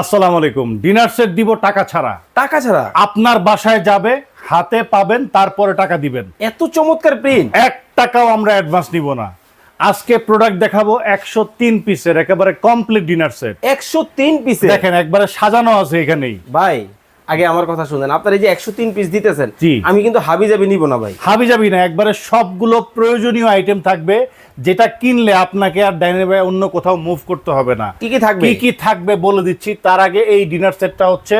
আসসালামু আলাইকুম। Dinner set দিব টাকা ছাড়া। টাকা ছাড়া? আপনার বাসায় যাবে হাতে পাবেন তারপরে টাকা দিবেন। এত চমৎকার প্রিন্ট এক টাকাও আমরা অ্যাডভান্স নিব না। আজকে প্রোডাক্ট দেখাবো একশো তিন পিসের একেবারে কমপ্লিট ডিনার সেট একশো তিন পিসে দেখেন একবারে সাজানো আছে এখানেই। ভাই আগে আমার কথা শুনেন। আপনার এই যে একশো তিন পিস দিতেছেন। আমি কিন্তু হাবি যাবি নিব না ভাই। হাবি যাবি না একবারে সবগুলো প্রয়োজনীয় আইটেম থাকবে যেটা কিনলে আপনাকে আর ডাইনে বাই অন্য কোথাও মুভ করতে হবে না। কি কি থাকবে? কি কি থাকবে বলে দিচ্ছি। তার আগে এই ডিনার সেটটা হচ্ছে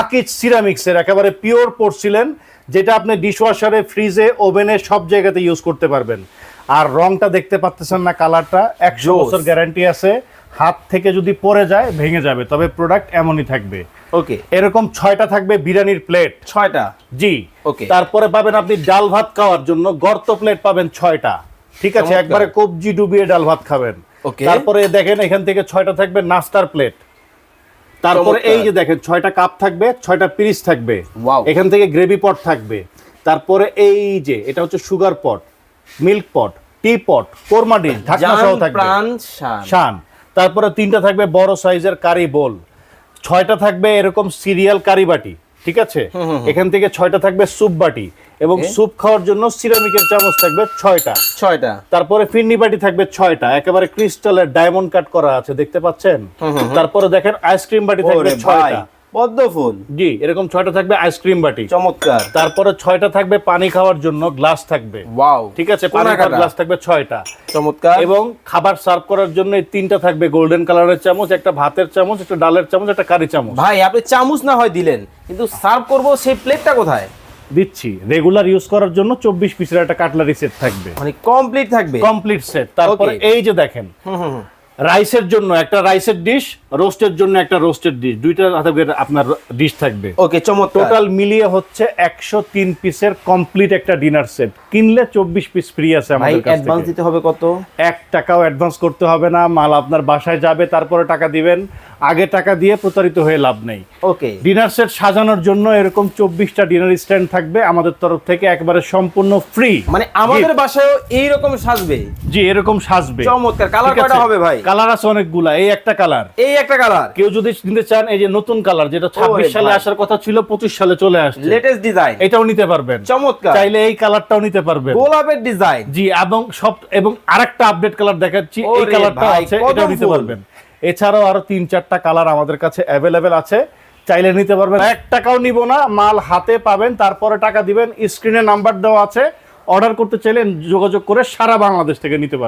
আকিজ সিরামিক্সের একেবারে পিওর পোর্সিলেন যেটা আপনি ডিশওয়াশারে ফ্রিজে ওভেনে সব জায়গাতে ইউজ করতে পারবেন। আর রংটা দেখতে পাচ্ছেন না কালারটা একশো। বছর গ্যারান্টি আছে। হাত থেকে যদি পড়ে যায় ভেঙে যাবে। তবে প্রোডাক্ট এমনই থাকবে। ওকে এরকম ছয়টা থাকবে বিরিয়ানির প্লেট ছয়টা? জি। Okay. তারপরে পাবেন আপনি ডাল ভাত খাওয়ার জন্য গর্ত প্লেট পাবেন ছয়টা। ঠিক আছে একবারে কবজি ডুবিয়ে ডাল ভাত খাবেন. তারপরে দেখেন এখান থেকে ছয়টা থাকবে নাস্তার প্লেট তারপরে এই যে দেখেন ছয়টা কাপ থাকবে ছয়টা পিরিচ থাকবে। এখান থেকে গ্রেভি পট থাকবে। তারপরে এই যে এটা হচ্ছে sugar pot milk pot tea pot korma dish ঢাকনা সহ থাকবে। শান। তারপরে তিনটা থাকবে বড় সাইজের কারি বোল ছয়টা থাকবে এরকম সিরিয়াল কারি বাটি ঠিক আছে? এখান থেকে ছয়টা থাকবে স্যুপ বাটি এবং স্যুপ খাওয়ার জন্য সিরামিকের চামচ থাকবে ছয়টা। ছয়টা। তারপরে ফিন্নি বাটি থাকবে ছয়টা একেবারে ক্রিস্টালের ডায়মন্ড কাট করা আছে দেখতে পাচ্ছেন? তারপরে দেখেন আইসক্রিম বাটি থাকবে ছয়টা। পদ্ম ফুল। জি এরকম ছয়টা থাকবে আইসক্রিম বাটি। চমৎকার। তারপরে ছয়টা থাকবে পানি খাওয়ার জন্য গ্লাস থাকবে। ওয়াও ঠিক আছে? পানি খাওয়ার গ্লাস থাকবে ছয়টা। চমৎকার। এবং খাবার সার্ভ করার জন্য এই তিনটা থাকবে গোল্ডেন কালারের চামচ একটা ভাতের চামচ একটা ডালের চামচ একটা কারি চামচ। ভাই আপনি চামচ না হয় দিলেন কিন্তু সার্ভ করব সেই প্লেটটা কোথায়? দিচ্ছি। রেগুলার ইউজ করার জন্য চব্বিশ পিসের একটা কাটলারি সেট থাকবে। মানে কমপ্লিট থাকবে? কমপ্লিট সেট তারপরে এই যে দেখেন হুম, হুম, হুম। রাইসের জন্য একটা রাইসের ডিশ রোস্টের জন্য একটা রোস্টের ডিশ দুইটা আপনার ডিশ থাকবে। ওকে চমৎকার। টোটাল মিলিয়ে হচ্ছে একশো তিন পিসের কমপ্লিট একটা ডিনার সেট কিনলে চব্বিশ পিস ফ্রি আছে আমাদের কাছ অ্যাডভান্স দিতে হবে কত? এক টাকাও অ্যাডভান্স করতে হবে না মাল আপনার বাসায় যাবে তারপরে টাকা দিবেন। আগে টাকা দিয়ে প্রতারিত হয়ে লাভ নেই। ওকে ডিনার সেট সাজানোর জন্য এরকম চব্বিশটা ডিনার স্ট্যান্ড থাকবে আমাদের তরফ থেকে একবারে সম্পূর্ণ ফ্রি মানে আমাদের বাসায়ও এই রকম সাজবে? জি এরকম সাজবে। চমৎকার। কালার কয়টা হবে ভাই? কালার আছে অনেকগুলা এই একটা কালার। এই একটা কালার। কেউ যদি নিতে চান এই যে নতুন কালার যেটা ছাব্বিশ ওরে সালে আসার কথা ছিল পঁচিশ সালে চলে আসছে। লেটেস্ট ডিজাইন এটাও নিতে পারবেন। চমৎকার। চাইলে এই কালারটাও নিতে পারবেন। গোলাপের ডিজাইন জি এবং সব এবং আরেকটা আপডেট কালার দেখাচ্ছি এই কালারটা আছে এটাও নিতে পারবেন। এছাড়াও আরও তিন চারটা কালার আমাদের কাছে অ্যাভেলেবেল আছে। চাইলে নিতে পারবেন। এক টাকাও নিব না মাল হাতে পাবেন তারপরে টাকা দিবেন স্ক্রিনে নাম্বার দেওয়া আছে। অর্ডার করতে চাইলে যোগাযোগ করে সারা বাংলাদেশ থেকে নিতে পারবেন।